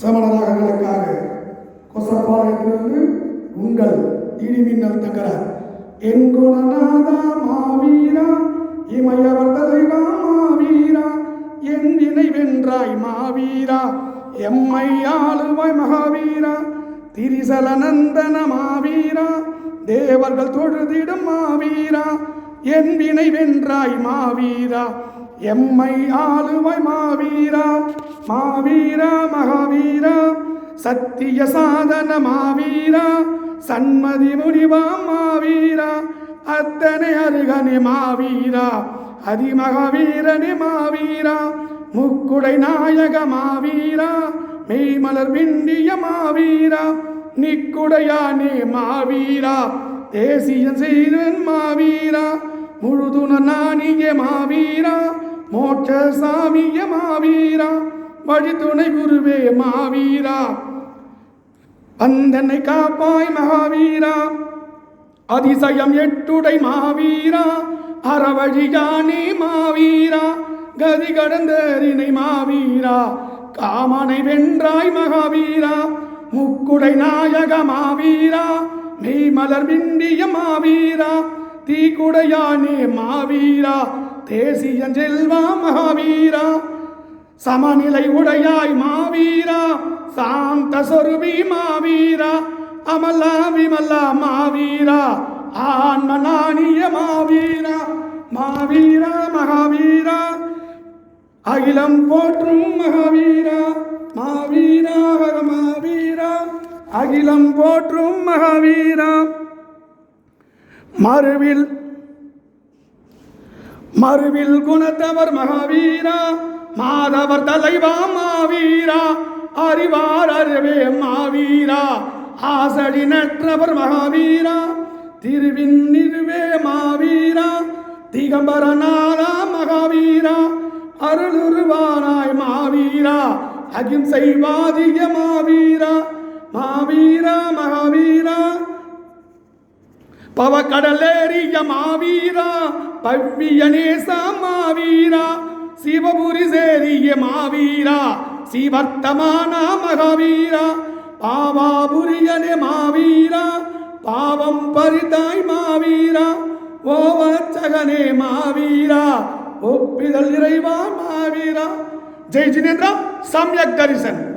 சமண ராகங்களுக்காக கொசப்பாளையத்திலிருந்து உங்கள் இடிமின்னல் தங்கரார் என் குணநாதா மாவீரா இமயவர் தலைவா மாவீரா என் நினைவென்றாய் மாவீரா எம்மை ஆளுவாய் மகாவீரா திரிசலநந்தன மாவீரா தேவர்கள் தொழுதிடும் மாவீரா என் வினை வென்றாய் மாவீரா எம்மை ஆளுவாய் மாவீரா மாவீரா மகாவீரா சத்திய சாதன மாவீரா சன்மதி முனிவா மாவீரா அத்தனை அருகனி மாவீரா அதிமகவீரனி மாவீரா முக்குடை நாயக மாவீரா மெய்மலர் விண்டிய மாவீரா நிக்குடையானே மாவீரா தேசியன் செய்தன் மாவீரா முழுதுன நானிய மாவீரா மோட்ச சாமிய மாவீரா வழித்துணை குருவே மாவீரா. அந்தனை காப்பாய் மகாவீரா அதிசயம் எட்டுடை மாவீரா அறவழியானே மாவீரா கதி கடந்தறினை மாவீரா காமனை வென்றாய் மகாவீரா முக்குடை நாயக மாவீரா மெய்மலர் விண்டிய மாவீரா தீக்குடையானே மாவீரா தேசியன் செல்வா மகாவீரா. சமநிலை உடையாய் மாவீரா சாந்த சொருபி மாவீரா. அமலா விமலா மாவீரா ஆன்ம நாணிய மாவீரா. மாவீரா மகாவீரா அகிலம் போற்றும் மகாவீரா. மாவீரா ஹர மாவீரா அகிலம் போற்றும் மகாவீரா. மறுவில் மறுவில் குணத்தவர் மகாவீரா மாதவர் தலைவா மாவீரா அறிவார் அறிவே மாவீரா ஆசடி நற்றவர் மகாவீரா திருவின் நிறுவே மாவீரா திகம்பரநாதா மகாவீரா அருளுருவானாய் மாவீரா அகிம்சைவாதிய மாவீரா மாவீரா மகாவீரா பவக்கடலேறிய மாவீரா பவ்விய நேச மாவீரா சிவபுரி சேரிய மாவீரா சிவர்த்தமான மகாவீரா பாவாபுரியனே மாவீரா பாவம் பரிதாய் மாவீரா ஓவச்சகனே மாவீரா ஒப்பிதழ் இறைவா மாவீரா. ஜெய் ஜினேந்திரா சம்யக் தரிசன்.